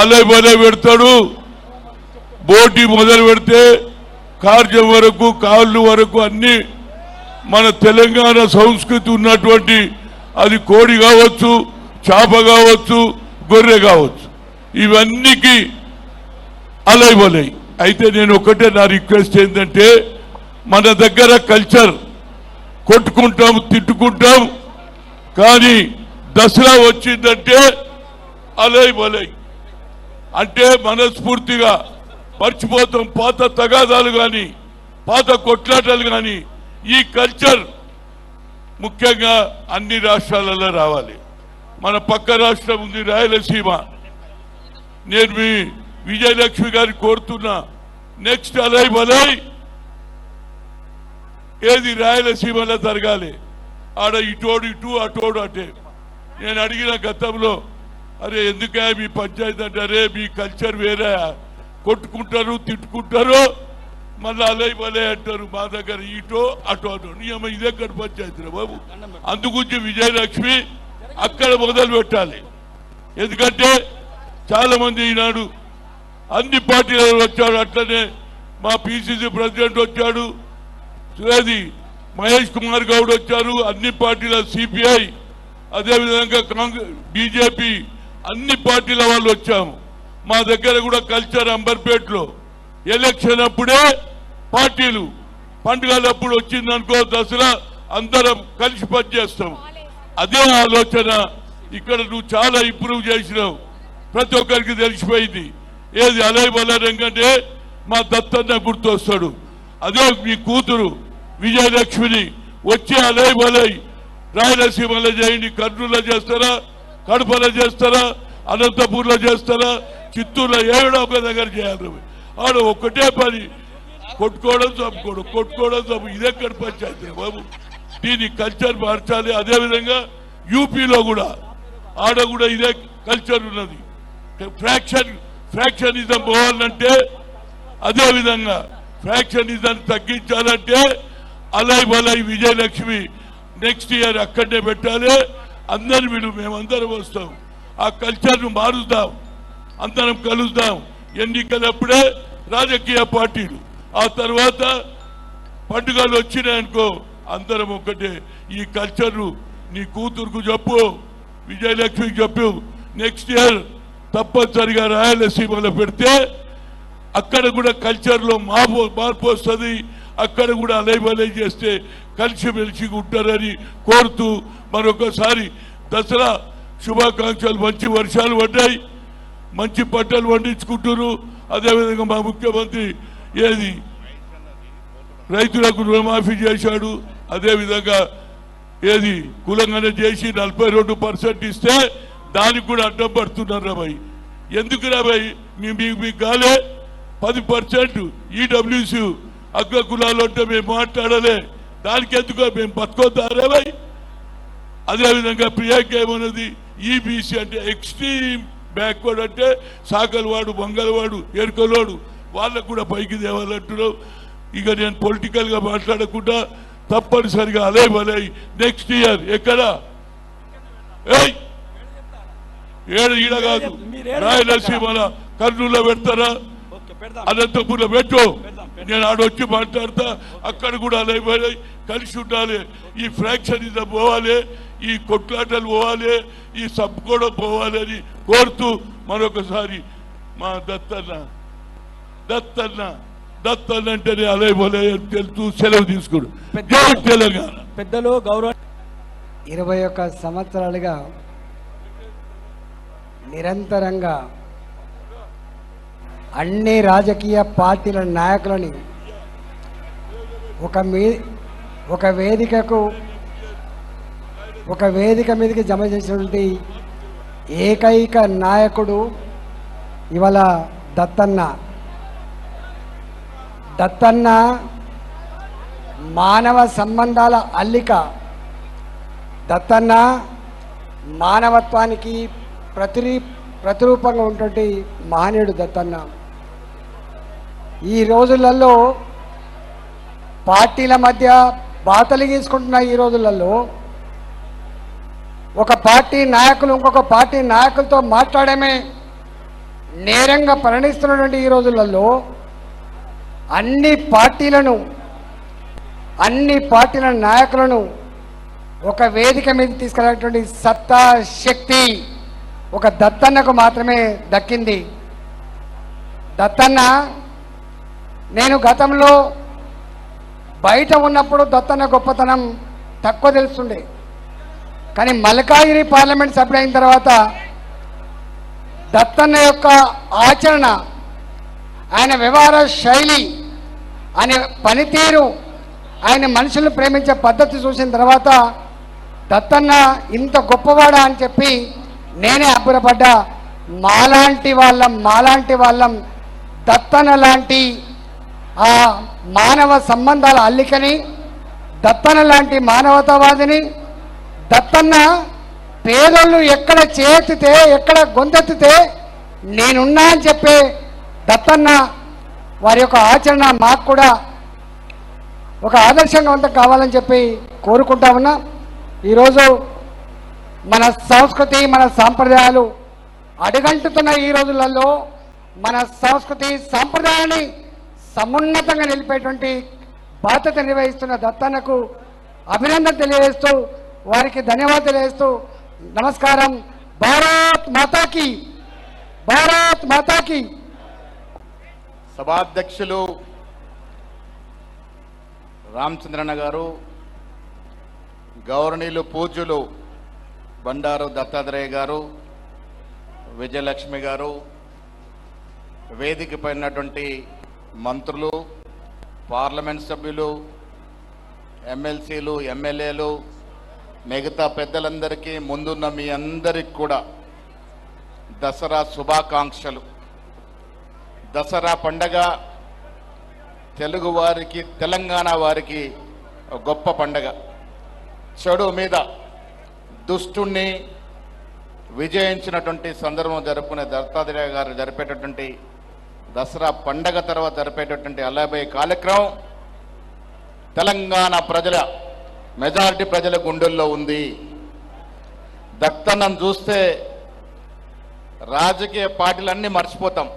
అలై మొదలు పెడతాడు. బోటి మొదలు పెడితే కార్యం వరకు కాళ్ళు వరకు అన్ని మన తెలంగాణ సంస్కృతి ఉన్నటువంటి అది కోడి కావచ్చు చేప కావచ్చు గొర్రె కావచ్చు. ఇవన్నీకి అలైవలై అయితే నేను ఒకటే నా రిక్వెస్ట్ ఏంటంటే మన దగ్గర కల్చర్ కొట్టుకుంటాం తిట్టుకుంటాం కానీ దసరా వచ్చిందంటే అలై బలై అంటే మనస్ఫూర్తిగా మర్చిపోతాం. పాత తగాదాలు కానీ పాత కొట్లాటలు కానీ ఈ కల్చర్ ముఖ్యంగా అన్ని రాష్ట్రాలలో రావాలి. మన పక్క రాష్ట్రం ఉంది రాయలసీమ. నేను మీ విజయలక్ష్మి గారిని కోరుతున్నా. నెక్స్ట్ అలై బలై ఏది రాయలసీమలో జరగాలి. ఆడ ఇటోడు ఇటు అటోడు అటే నేను అడిగిన గతంలో అరే ఎందుకే మీ పంచాయతీ అంటే అరే మీ కల్చర్ వేరే. కొట్టుకుంటారు తిట్టుకుంటారు. మళ్ళీ అలై బలే అంటారు మా దగ్గర ఇటో అటో అటో. నియమ ఇదే ఎక్కడ పంచాయతీ బాబు. అందుగురించి విజయలక్ష్మి అక్కడ మొదలు పెట్టాలి. ఎందుకంటే చాలా మంది ఈనాడు అన్ని పార్టీలు వచ్చాడు అట్లనే మా పిసిసి ప్రెసిడెంట్ వచ్చాడు. చూడేది మహేష్ కుమార్ గౌడ్ వచ్చారు. అన్ని పార్టీల సిపిఐ అదేవిధంగా కాంగ్రెస్ బీజేపీ అన్ని పార్టీల వాళ్ళు వచ్చాము. మా దగ్గర కూడా కల్చర్ అంబర్పేటలో ఎలక్షన్ అప్పుడే పార్టీలు. పండుగలప్పుడు వచ్చిందనుకో దసరా అందరం కలిసి పనిచేస్తాం. అదే ఆలోచన ఇక్కడ నువ్వు చాలా ఇంప్రూవ్ చేసినావు. ప్రతి ఒక్కరికి తెలిసిపోయింది. ఏది అలై బలరంగంటే మా దత్తన్న గుర్తొస్తాడు. అదే మీ కూతురు విజయలక్ష్మిని వచ్చి అలయ బలై రాయలసీమలో చేయండి కర్నూలు చేస్తారా? కడపలో చేస్తారా అనంతపూర్లో చేస్తారా చిత్తూరులో ఏడో ఒక దగ్గర చేయాలి ఆడ ఒక్కటే పని కొట్టుకోవడం చంపుకోవడం కొట్టుకోవడం చంపు. ఇదెక్కడ పంచాయతీ బాబు? దీని కల్చర్ మార్చాలి. అదేవిధంగా యూపీలో కూడా ఆడ కూడా ఇదే కల్చర్ ఉన్నది. ఫ్రాక్షన్ ఫ్రాక్షనిజం పోవాలంటే అదేవిధంగా ఫ్రాక్షనిజం తగ్గించాలంటే అలై బలై విజయలక్ష్మి నెక్స్ట్ ఇయర్ అక్కడనే పెట్టాలి. అందరు విడు మేమందరం వస్తాం. ఆ కల్చర్ను మారుద్దాం. అందరం కలుద్దాం. ఎన్నికలప్పుడే రాజకీయ పార్టీలు. ఆ తర్వాత పండుగలు వచ్చినాయనుకో అందరం ఒక్కటే. ఈ కల్చర్ను నీ కూతురుకు చెప్పు విజయలక్ష్మికి చెప్పు. నెక్స్ట్ ఇయర్ తప్పనిసరిగా రాయలసీమలో పెడితే అక్కడ కూడా కల్చర్లో మార్పు మార్పు వస్తుంది. అక్కడ కూడా అలైబలై చేస్తే కలిసిమెలిసి ఉంటారని కోరుతూ మరొకసారి దసరా శుభాకాంక్షలు మంచి వర్షాలు పడ్డాయి. మంచి పంటలు పండించుకుంటున్నారు. అదేవిధంగా మా ముఖ్యమంత్రి ఏది? రైతులకు రుణమాఫీ చేశాడు. అదేవిధంగా ఏది? కులంగానే చేసి నలభై రెండు పర్సెంట్ ఇస్తే దానికి కూడా అడ్డం పడుతున్నారు రాబాయి ఎందుకు రాబాయి మీ మీకు మీకు కాలే. పది పర్సెంట్ ఈడబ్ల్యూసీ అగ్ర కులాలు అంటే మేము మాట్లాడలే. దానికి ఎందుకో మేము బతుకొద్దా రాబాయ్ అదేవిధంగా ప్రియాంక ఏమన్నది? ఈబీసీ అంటే ఎక్స్ట్రీమ్ బ్యాక్వర్డ్ అంటే సాకలవాడు మంగళవాడు ఎరుకలోడు వాళ్ళకు కూడా పైకి తేవాలంటున్నావు ఇక నేను పొలిటికల్గా మాట్లాడకుండా తప్పనిసరిగా అలే బలై. నెక్స్ట్ ఇయర్ ఎక్కడ? ఏయ్! ఏడు ఈడ కాదు. రాయలసీమల కర్నూలులో పెడతారా? అనంతపురంలో పెట్టు. నేను ఆడొచ్చి మాట్లాడతా. అక్కడ కూడా అలే బలై. కలిసి ఉండాలి. ఈ ఫ్రాక్షన్ ఇద పోవాలి. ఈ కొట్లాటలు పోవాలి. ఈ సబ్బుకోవడం పోవాలి అని కోరుతూ మరొకసారి మా దత్తన్న దత్తన్న దత్తన్న అంటేనే అలే బలే అని తెలుస్తూ సెలవు తీసుకోడు. తెలంగాణ. పెద్దలు గౌరవ ఇరవై ఒక్క సంవత్సరాలుగా నిరంతరంగా అన్ని రాజకీయ పార్టీల నాయకులని ఒక మీ ఒక వేదికకు ఒక వేదిక మీదకి జమ చేసినటువంటి ఏకైక నాయకుడు ఇవాళ దత్తన్న. దత్తన్న మానవ సంబంధాల అల్లిక. దత్తన్న మానవత్వానికి ప్రతి ప్రతిరూపంగా ఉన్నటువంటి మహనీయుడు దత్తన్న. ఈ రోజులలో పార్టీల మధ్య బాతలు గీసుకుంటున్న ఈ రోజులలో. ఒక పార్టీ నాయకులు ఇంకొక పార్టీ నాయకులతో మాట్లాడమే నేరంగా పరిణిస్తున్నటువంటి ఈ రోజులలో అన్ని పార్టీలను అన్ని పార్టీల నాయకులను ఒక వేదిక మీద తీసుకెళ్ళినటువంటి సత్తా శక్తి ఒక దత్తన్నకు మాత్రమే దక్కింది. దత్తన్న నేను గతంలో బయట ఉన్నప్పుడు దత్తన్న గొప్పతనం తక్కువ తెలుస్తుండే. కానీ మల్కాగిరి పార్లమెంట్ సభ్యుడైన తర్వాత దత్తన్న యొక్క ఆచరణ ఆయన వ్యవహార శైలి ఆయన పనితీరు ఆయన మనుషులను ప్రేమించే పద్ధతి చూసిన తర్వాత దత్తన్న ఇంత గొప్పవాడా అని చెప్పి నేనే అబ్బురపడ్డా. మాలాంటి వాళ్ళం మాలాంటి వాళ్ళం దత్తన్న లాంటి ఆ మానవ సంబంధాల అల్లికని దత్తన లాంటి మానవతావాదిని దత్తన్న పేదోళ్ళు ఎక్కడ చేతితే ఎక్కడ గొంతెత్తితే నేనున్నా అని చెప్పే దత్తన్న వారి యొక్క ఆచరణ మాకు కూడా ఒక ఆదర్శంగా కావాలని చెప్పి కోరుకుంటా ఉన్నా. ఈరోజు మన సంస్కృతి మన సాంప్రదాయాలు అడుగంటుతున్న ఈ రోజులలో మన సంస్కృతి సాంప్రదాయాన్ని సమున్నతంగా నిలిపేటువంటి బాధ్యత నిర్వహిస్తున్న దత్తన్నకు అభినందన తెలియజేస్తూ వారికి ధన్యవాదాలు తెలియజేస్తూ నమస్కారం. భారత్ మాతాకి భారత్ మాతాకి. సభాధ్యక్షులు రామచంద్రన్న గారు గౌరవనీయులు పూజ్యులు బండారు దత్తాత్రేయ గారు విజయలక్ష్మి గారు వేదిక పైనటువంటి మంత్రులు పార్లమెంట్ సభ్యులు ఎమ్మెల్సీలు ఎమ్మెల్యేలు మిగతా పెద్దలందరికీ ముందున్న మీ అందరికి కూడా దసరా శుభాకాంక్షలు. దసరా పండగ తెలుగు వారికి తెలంగాణ వారికి ఒక గొప్ప పండగ. చెడు మీద దుష్టుణ్ణి విజయించినటువంటి సందర్భం జరుపుకునే దత్తాత్రేయ గారు జరిపేటటువంటి దసరా పండగ తర్వాత జరిపేటటువంటి అల్లాబై కార్యక్రమం తెలంగాణ ప్రజల మెజారిటీ ప్రజల గుండెల్లో ఉంది. దత్తన్నం చూస్తే రాజకీయ పార్టీలన్నీ మర్చిపోతాం.